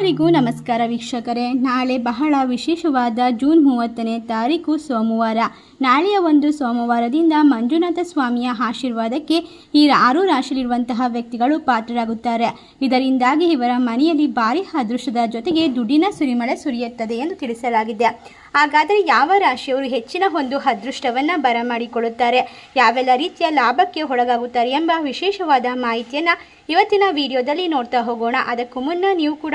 ಎಲ್ಲರಿಗೂ ನಮಸ್ಕಾರ ವೀಕ್ಷಕರೇ. ನಾಳೆ ಬಹಳ ವಿಶೇಷವಾದ ಜೂನ್ ಮೂವತ್ತನೇ ತಾರೀಕು ಸೋಮವಾರ. ನಾಳೆಯ ಒಂದು ಸೋಮವಾರದಿಂದ ಮಂಜುನಾಥ ಸ್ವಾಮಿಯ ಆಶೀರ್ವಾದಕ್ಕೆ ಈ ಆರು ರಾಶಿಯಲ್ಲಿರುವಂತಹ ವ್ಯಕ್ತಿಗಳು ಪಾತ್ರರಾಗುತ್ತಾರೆ. ಇದರಿಂದಾಗಿ ಇವರ ಮನೆಯಲ್ಲಿ ಭಾರಿ ಅದೃಷ್ಟದ ಜೊತೆಗೆ ದುಡ್ಡಿನ ಸುರಿಮಳೆ ಸುರಿಯುತ್ತದೆ ಎಂದು ತಿಳಿಸಲಾಗಿದೆ. ಹಾಗಾದರೆ ಯಾವ ರಾಶಿಯವರು ಹೆಚ್ಚಿನ ಒಂದು ಅದೃಷ್ಟವನ್ನು ಬರಮಾಡಿಕೊಳ್ಳುತ್ತಾರೆ? ಯಾವೆಲ್ಲ ರೀತಿಯ ಲಾಭಕ್ಕೆ ಒಳಗಾಗುತ್ತಾರೆ ಎಂಬ ವಿಶೇಷವಾದ ಮಾಹಿತಿಯನ್ನು ಇವತ್ತಿನ ವಿಡಿಯೋದಲ್ಲಿ ನೋಡ್ತಾ ಹೋಗೋಣ. ಅದಕ್ಕೂ ಮುನ್ನ ನೀವು ಕೂಡ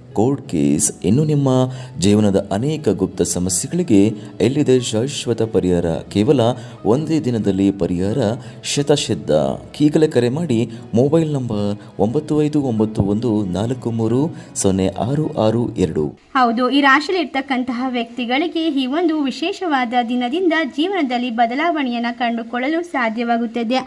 ಕೋರ್ಟ್ ಕೇಸ್, ಇನ್ನು ನಿಮ್ಮ ಜೀವನದ ಅನೇಕ ಗುಪ್ತ ಸಮಸ್ಯೆಗಳಿಗೆ ಎಲ್ಲಿದೆ ಶಾಶ್ವತ ಪರಿಹಾರ? ಕೇವಲ ಒಂದೇ ದಿನದಲ್ಲಿ ಪರಿಹಾರ? ಶತಸಿದ್ಧ ಈಗಲೇ ಕರೆ ಮಾಡಿ ಮೊಬೈಲ್ ನಂಬರ್ ಒಂಬತ್ತು ಐದು ಒಂಬತ್ತು ಒಂದು ನಾಲ್ಕು ಮೂರು ಸೊನ್ನೆ ಆರು ಆರು ಎರಡು. ಹೌದು, ಈ ರಾಶಿಯಲ್ಲಿ ಇರ್ತಕ್ಕಂತಹ ವ್ಯಕ್ತಿಗಳಿಗೆ ಈ ಒಂದು ವಿಶೇಷವಾದ ದಿನದಿಂದ ಜೀವನದಲ್ಲಿ ಬದಲಾವಣೆಯನ್ನು ಕಂಡುಕೊಳ್ಳಲು ಸಾಧ್ಯವಾಗುತ್ತದೆ.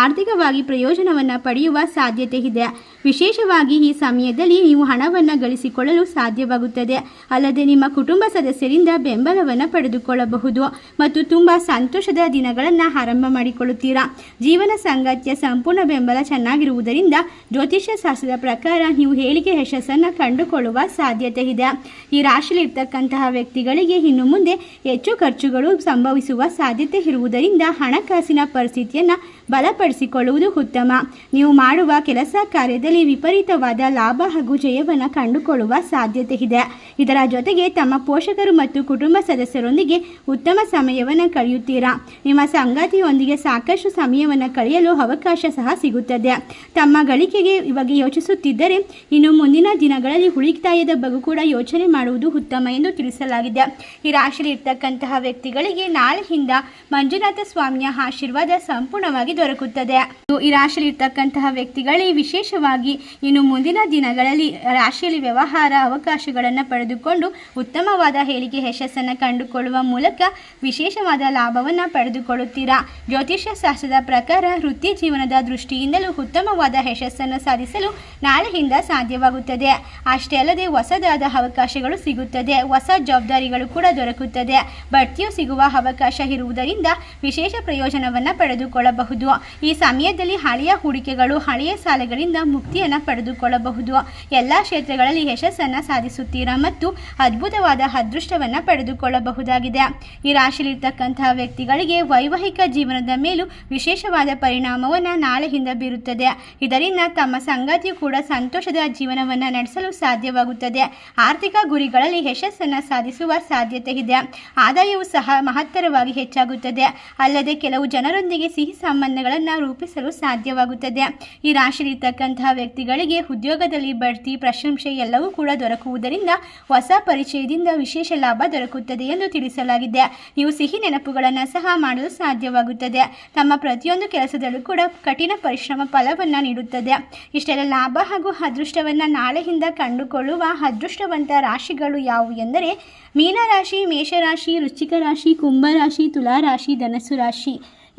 ಆರ್ಥಿಕವಾಗಿ ಪ್ರಯೋಜನವನ್ನು ಪಡೆಯುವ ಸಾಧ್ಯತೆ ಇದೆ. ವಿಶೇಷವಾಗಿ ಈ ಸಮಯದಲ್ಲಿ ನೀವು ಹಣವನ್ನು ಗಳಿಸಿಕೊಳ್ಳಲು ಸಾಧ್ಯವಾಗುತ್ತದೆ. ಅಲ್ಲದೆ ನಿಮ್ಮ ಕುಟುಂಬ ಸದಸ್ಯರಿಂದ ಬೆಂಬಲವನ್ನು ಪಡೆದುಕೊಳ್ಳಬಹುದು ಮತ್ತು ತುಂಬ ಸಂತೋಷದ ದಿನಗಳನ್ನು ಆರಂಭ ಮಾಡಿಕೊಳ್ಳುತ್ತೀರಾ. ಜೀವನ ಸಂಗತಿಯ ಸಂಪೂರ್ಣ ಬೆಂಬಲ ಚೆನ್ನಾಗಿರುವುದರಿಂದ ಜ್ಯೋತಿಷ್ಯ ಶಾಸ್ತ್ರದ ಪ್ರಕಾರ ನೀವು ಹೇಳಿಕೆ ಯಶಸ್ಸನ್ನು ಕಂಡುಕೊಳ್ಳುವ ಸಾಧ್ಯತೆ ಇದೆ. ಈ ರಾಶಿಯಲ್ಲಿ ಇರ್ತಕ್ಕಂತಹ ವ್ಯಕ್ತಿಗಳಿಗೆ ಇನ್ನು ಮುಂದೆ ಹೆಚ್ಚು ಖರ್ಚುಗಳು ಸಂಭವಿಸುವ ಸಾಧ್ಯತೆ ಇರುವುದರಿಂದ ಹಣಕಾಸಿನ ಪರಿಸ್ಥಿತಿಯನ್ನು ಬಲಪಡಿಸಿಕೊಳ್ಳುವುದು ಉತ್ತಮ. ನೀವು ಮಾಡುವ ಕೆಲಸ ಕಾರ್ಯದಲ್ಲಿ ವಿಪರೀತವಾದ ಲಾಭ ಹಾಗೂ ಜಯವನ್ನು ಕಂಡುಕೊಳ್ಳುವ ಸಾಧ್ಯತೆ ಇದೆ. ಇದರ ಜೊತೆಗೆ ತಮ್ಮ ಪೋಷಕರು ಮತ್ತು ಕುಟುಂಬ ಸದಸ್ಯರೊಂದಿಗೆ ಉತ್ತಮ ಸಮಯವನ್ನು ಕಳೆಯುತ್ತೀರಾ? ನಿಮ್ಮ ಸಂಗಾತಿಯೊಂದಿಗೆ ಸಾಕಷ್ಟು ಸಮಯವನ್ನು ಕಳೆಯಲು ಅವಕಾಶ ಸಹ ಸಿಗುತ್ತದೆ. ತಮ್ಮ ಗಳಿಕೆಗೆ ಇವಾಗ ಯೋಚಿಸುತ್ತಿದ್ದರೆ ಇನ್ನು ಮುಂದಿನ ದಿನಗಳಲ್ಲಿ ಉಳಿತಾಯದ ಬಗ್ಗೆ ಕೂಡ ಯೋಚನೆ ಮಾಡುವುದು ಉತ್ತಮ ಎಂದು ತಿಳಿಸಲಾಗಿದೆ. ಈ ರಾಶಿಯಲ್ಲಿ ಇರ್ತಕ್ಕಂತಹ ವ್ಯಕ್ತಿಗಳಿಗೆ ನಾಳೆಯಿಂದ ಮಂಜುನಾಥ ಸ್ವಾಮಿಯ ಆಶೀರ್ವಾದ ಸಂಪೂರ್ಣವಾಗಿ ದೊರಕುತ್ತದೆ. ಈ ರಾಶಿಯಲ್ಲಿ ಇರ್ತಕ್ಕಂತಹ ವ್ಯಕ್ತಿಗಳಿಗೆ ವಿಶೇಷವಾಗಿ ಇನ್ನು ಮುಂದಿನ ದಿನಗಳಲ್ಲಿ ರಾಶಿಯಲ್ಲಿ ವ್ಯವಹಾರ ಅವಕಾಶಗಳನ್ನು ಪಡೆದುಕೊಂಡು ಉತ್ತಮವಾದ ಹೇಳಿಕೆ ಯಶಸ್ಸನ್ನು ಕಂಡುಕೊಳ್ಳುವ ಮೂಲಕ ವಿಶೇಷವಾದ ಲಾಭವನ್ನು ಪಡೆದುಕೊಳ್ಳುತ್ತೀರಾ? ಜ್ಯೋತಿಷ್ಯ ಶಾಸ್ತ್ರದ ಪ್ರಕಾರ ವೃತ್ತಿ ಜೀವನದ ದೃಷ್ಟಿಯಿಂದಲೂ ಉತ್ತಮವಾದ ಯಶಸ್ಸನ್ನು ಸಾಧಿಸಲು ನಾಳೆಯಿಂದ ಸಾಧ್ಯವಾಗುತ್ತದೆ. ಅಷ್ಟೇ ಅಲ್ಲದೆ ಹೊಸದಾದ ಅವಕಾಶಗಳು ಸಿಗುತ್ತದೆ. ಹೊಸ ಜವಾಬ್ದಾರಿಗಳು ಕೂಡ ದೊರಕುತ್ತದೆ. ಬಡ್ತಿಯು ಸಿಗುವ ಅವಕಾಶ ಇರುವುದರಿಂದ ವಿಶೇಷ ಪ್ರಯೋಜನವನ್ನು ಪಡೆದುಕೊಳ್ಳಬಹುದು. ಈ ಸಮಯದಲ್ಲಿ ಹಳೆಯ ಹೂಡಿಕೆಗಳು, ಹಳೆಯ ಸಾಲಗಳಿಂದ ಮುಕ್ತಿಯನ್ನು ಪಡೆದುಕೊಳ್ಳಬಹುದು. ಎಲ್ಲ ಕ್ಷೇತ್ರಗಳಲ್ಲಿ ಯಶಸ್ಸನ್ನು ಸಾಧಿಸುತ್ತೀರಾ ಮತ್ತು ಅದ್ಭುತವಾದ ಅದೃಷ್ಟವನ್ನು ಪಡೆದುಕೊಳ್ಳಬಹುದಾಗಿದೆ. ಈ ರಾಶಿಯಲ್ಲಿರ್ತಕ್ಕಂತಹ ವ್ಯಕ್ತಿಗಳಿಗೆ ವೈವಾಹಿಕ ಜೀವನದ ಮೇಲೂ ವಿಶೇಷವಾದ ಪರಿಣಾಮವನ್ನು ನಾಳೆಯಿಂದ ಬೀರುತ್ತದೆ. ಇದರಿಂದ ತಮ್ಮ ಸಂಗಾತಿಯು ಕೂಡ ಸಂತೋಷದ ಜೀವನವನ್ನು ನಡೆಸಲು ಸಾಧ್ಯವಾಗುತ್ತದೆ. ಆರ್ಥಿಕ ಗುರಿಗಳಲ್ಲಿ ಯಶಸ್ಸನ್ನು ಸಾಧಿಸುವ ಸಾಧ್ಯತೆ ಇದೆ. ಆದಾಯವು ಸಹ ಮಹತ್ತರವಾಗಿ ಹೆಚ್ಚಾಗುತ್ತದೆ. ಅಲ್ಲದೆ ಕೆಲವು ಜನರೊಂದಿಗೆ ಸಿಹಿ ಸಂಬಂಧಗಳನ್ನು ರೂಪಿಸಲು ಸಾಧ್ಯವಾಗುತ್ತದೆ. ಈ ರಾಶಿಯಲ್ಲಿರ್ತಕ್ಕಂತಹ ವ್ಯಕ್ತಿಗಳಿಗೆ ಉದ್ಯೋಗದಲ್ಲಿ ಬಡ್ತಿ, ಪ್ರಶಂಸೆ ಎಲ್ಲವೂ ಕೂಡ ದೊರಕುವುದರಿಂದ ಹೊಸ ಪರಿಚಯದಿಂದ ವಿಶೇಷ ಲಾಭ ದೊರಕುತ್ತದೆ ಎಂದು ತಿಳಿಸಲಾಗಿದೆ. ನೀವು ಸಿಹಿ ನೆನಪುಗಳನ್ನು ಸಹ ಮಾಡಲು ಸಾಧ್ಯವಾಗುತ್ತದೆ. ತಮ್ಮ ಪ್ರತಿಯೊಂದು ಕೆಲಸದಲ್ಲೂ ಕೂಡ ಕಠಿಣ ಪರಿಶ್ರಮ ಫಲವನ್ನು ನೀಡುತ್ತದೆ. ಇಷ್ಟೆಲ್ಲ ಲಾಭ ಹಾಗೂ ಅದೃಷ್ಟವನ್ನು ನಾಳೆಯಿಂದ ಕಂಡುಕೊಳ್ಳುವ ಅದೃಷ್ಟವಂತ ರಾಶಿಗಳು ಯಾವುವು ಎಂದರೆ ಮೀನರಾಶಿ, ಮೇಷರಾಶಿ ವೃಶ್ಚಿಕ ರಾಶಿ ಕುಂಭರಾಶಿ, ತುಲಾರಾಶಿ, ಧನಸ್ಸು ರಾಶಿ.